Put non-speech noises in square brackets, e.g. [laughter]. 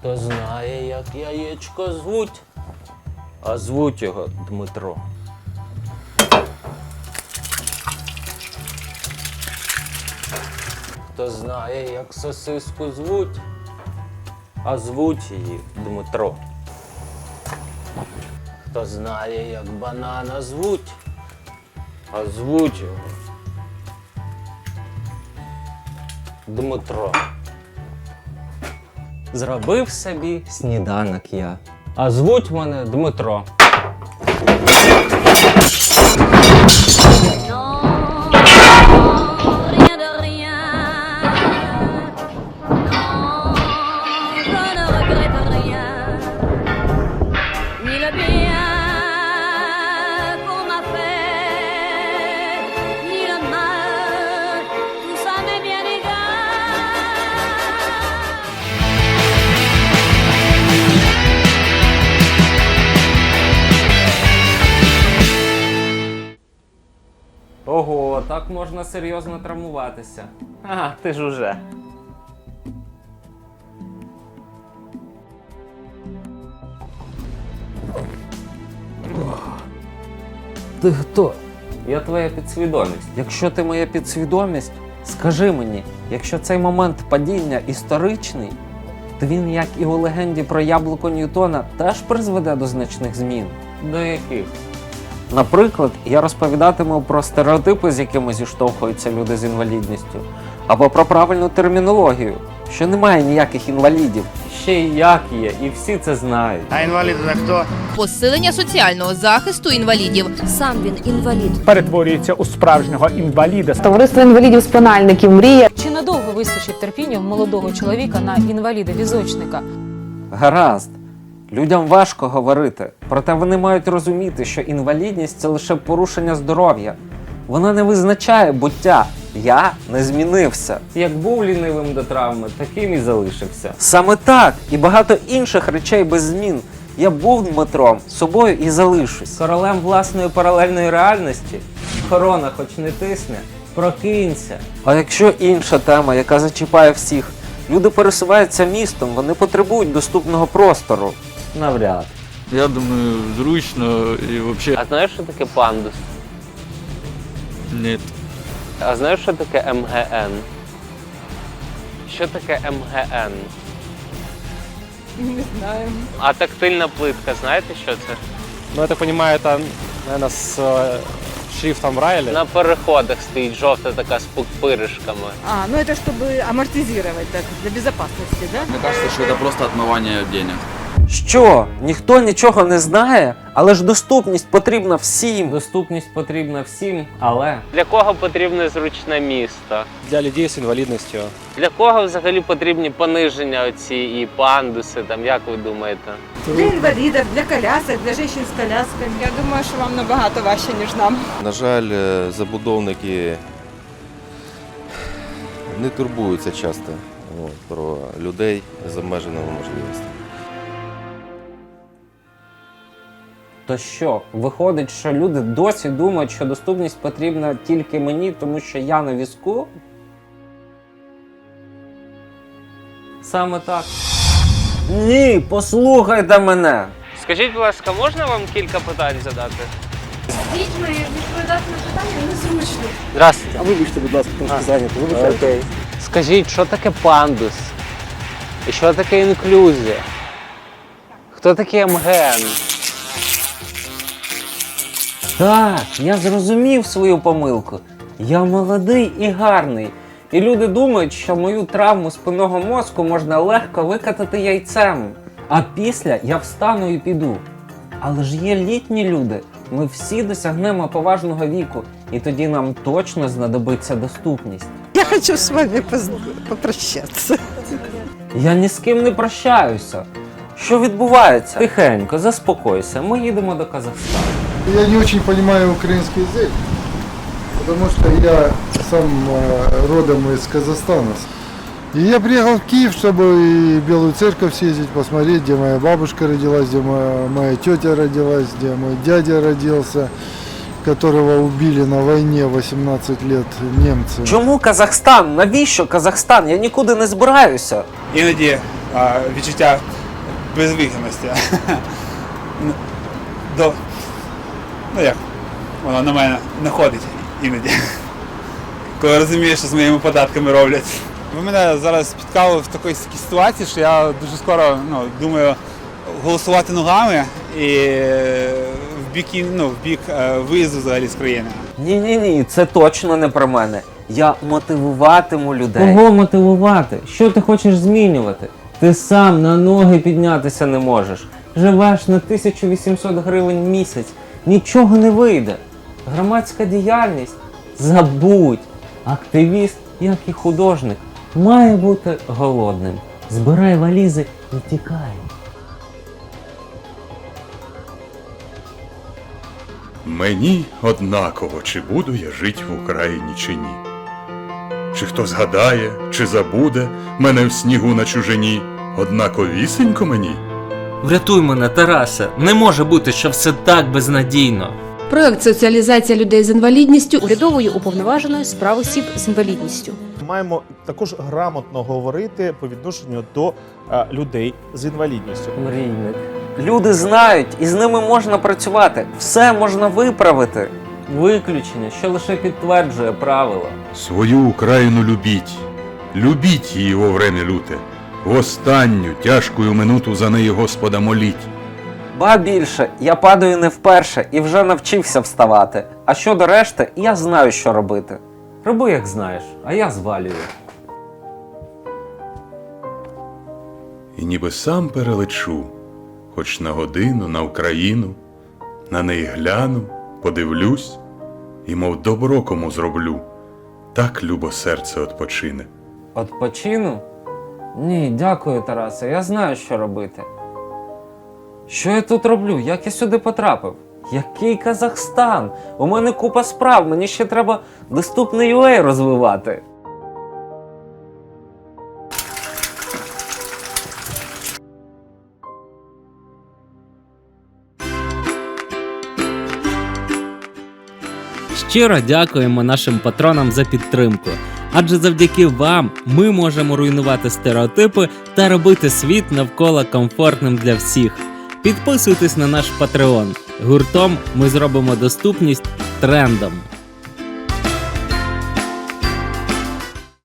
Хто знає, як яєчко звуть, а звуть його Дмитро. Хто знає, як сосиску звуть, а звуть її Дмитро. Хто знає, як банана звуть, а звуть його Дмитро. Зробив собі сніданок я. А звуть мене Дмитро. Можна серйозно травмуватися. Ага, ти ж уже. Ти хто? Я твоя підсвідомість. Якщо ти моя підсвідомість, скажи мені, якщо цей момент падіння історичний, то він, як і у легенді про яблуко Ньютона, теж призведе до значних змін. До яких? Наприклад, я розповідатиму про стереотипи, з якими зіштовхуються люди з інвалідністю, або про правильну термінологію, що немає ніяких інвалідів. Ще й як є, і всі це знають. А інвалід це хто? посилення соціального захисту інвалідів, Сам він інвалід. перетворюється у справжнього інваліда. Товариство інвалідів спинальників мрія. Чи надовго вистачить терпіння в молодого чоловіка на інваліда візочника? Гаразд. Людям важко говорити, проте вони мають розуміти, що інвалідність це лише порушення здоров'я. Вона не визначає буття. Я не змінився. Як був лінивим до травми, таким і залишився. Саме так, і багато інших речей без змін. Я був Дмитром, собою і залишусь. Королем власної паралельної реальності. Корона, хоч не тисне, прокинься. А якщо інша тема, яка зачіпає всіх, люди пересуваються містом, вони потребують доступного простору. Навряд. Я думаю, зручно і взагалі А знаєш, що таке пандус? ні. А знаєш, що таке МГН? Що таке МГН? Не знаю. А тактильна плитка, знаєте, що це? Ну, я так понимаю, это, наверное, с э, шрифтом Брайля. На переходах стоїть жовта така з пупиришками. А, ну это чтобы амортизировать, так, для безопасности, да? Мне кажется, що це просто відмивання денег. Що? Ніхто нічого не знає, але ж доступність потрібна всім. Доступність потрібна всім, але. Для кого потрібне зручне місто? Для людей з інвалідністю. Для кого взагалі потрібні пониження оці і пандуси, там, як ви думаєте? Для инвалидов, для колясок, для женщин с колясками. Я думаю, что вам набагато важче, ніж нам. На жаль, е, забудовники не турбуються часто про людей з обмеженими можливостями. То що, виходить, що люди досі думають, що доступність потрібна тільки мені, тому що я на візку? Саме так. Ні, послухайте мене. Скажіть, будь ласка, можна вам кілька питань задати? Дітьми відповідати на питання незручно. Здравствуйте. А вибачте, будь ласка, трошки зайнято. Вибачайте. Окей. Скажіть, що таке пандус? І що таке інклюзія? Хто такий МГН? Так, я зрозумів свою помилку. Я молодий і гарний. І люди думають, що мою травму спинного мозку можна легко викатати яйцем. А після я встану і піду. Але ж є літні люди. Ми всі досягнемо поважного віку, і тоді нам точно знадобиться доступність. Я хочу с вами попрощаться. Я ні з ким не прощаюся. Що відбувається? Тихенько, заспокойся. Ми їдемо до Казахстану. Я не очень понимаю украинский язык, потому что я сам э, родом из Казахстана. И я приехал в Киев, чтобы и в Белую церковь съездить, посмотреть, где моя бабушка родилась, где моя, моя тетя родилась, где мой дядя родился, которого убили на войне 18 лет немцы. Чому Казахстан? Навіщо Казахстан? Я нікуди не збираюся. Іноді а, відчуття безвихідності. [laughs] Ну, До, ну як, воно на мене находить іноді. Коли розумієш, що з моїми податками роблять. Ви мене зараз спіткали в такій такій ситуації, що я дуже скоро ну, думаю голосувати ногами і е, в бік, ну, в бік е, виїзду взагалі з країни. Ні, ні, ні, це точно не про мене. Я мотивуватиму людей. Кого мотивувати? Що ти хочеш змінювати? Ти сам на ноги піднятися не можеш. Живеш на 1800 гривень місяць. Нічого не вийде. Громадська діяльність забудь. Активіст, як і художник, має бути голодним. Збирай валізи і тікай. Мені однаково, чи буду я жить в Україні чи ні. Чи хто згадає, чи забуде мене в снігу на чужині, однаковісенько мені. Врятуй мене, Тарасе. Не може бути, що все так безнадійно. Проект соціалізація людей з інвалідністю урядовою уповноваженою з прав осіб з інвалідністю. Маємо також грамотно говорити по відношенню до е, людей з інвалідністю. Мрійник. Люди знають, і з ними можна працювати. Все можна виправити. Виключення, що лише підтверджує правило. Свою Україну любіть, любіть її во время люте. В останню тяжкую минуту за неї Господа моліть. Ба більше, я падаю не вперше і вже навчився вставати. А щодо решти, я знаю, що робити. Роби, як знаєш, а я звалюю. І ніби сам перелечу, хоч на годину на Україну, на неї гляну, подивлюсь, і мов добро кому зроблю, так любо серце отпочине. Отпочину? Ні, дякую, Тарасе. Я знаю, що робити. Що я тут роблю? Як я сюди потрапив? Який Казахстан? У мене купа справ, мені ще треба доступний UA розвивати. Щиро дякуємо нашим патронам за підтримку. Адже завдяки вам ми можемо руйнувати стереотипи та робити світ навколо комфортним для всіх. Підписуйтесь на наш Patreon. Гуртом ми зробимо доступність трендом.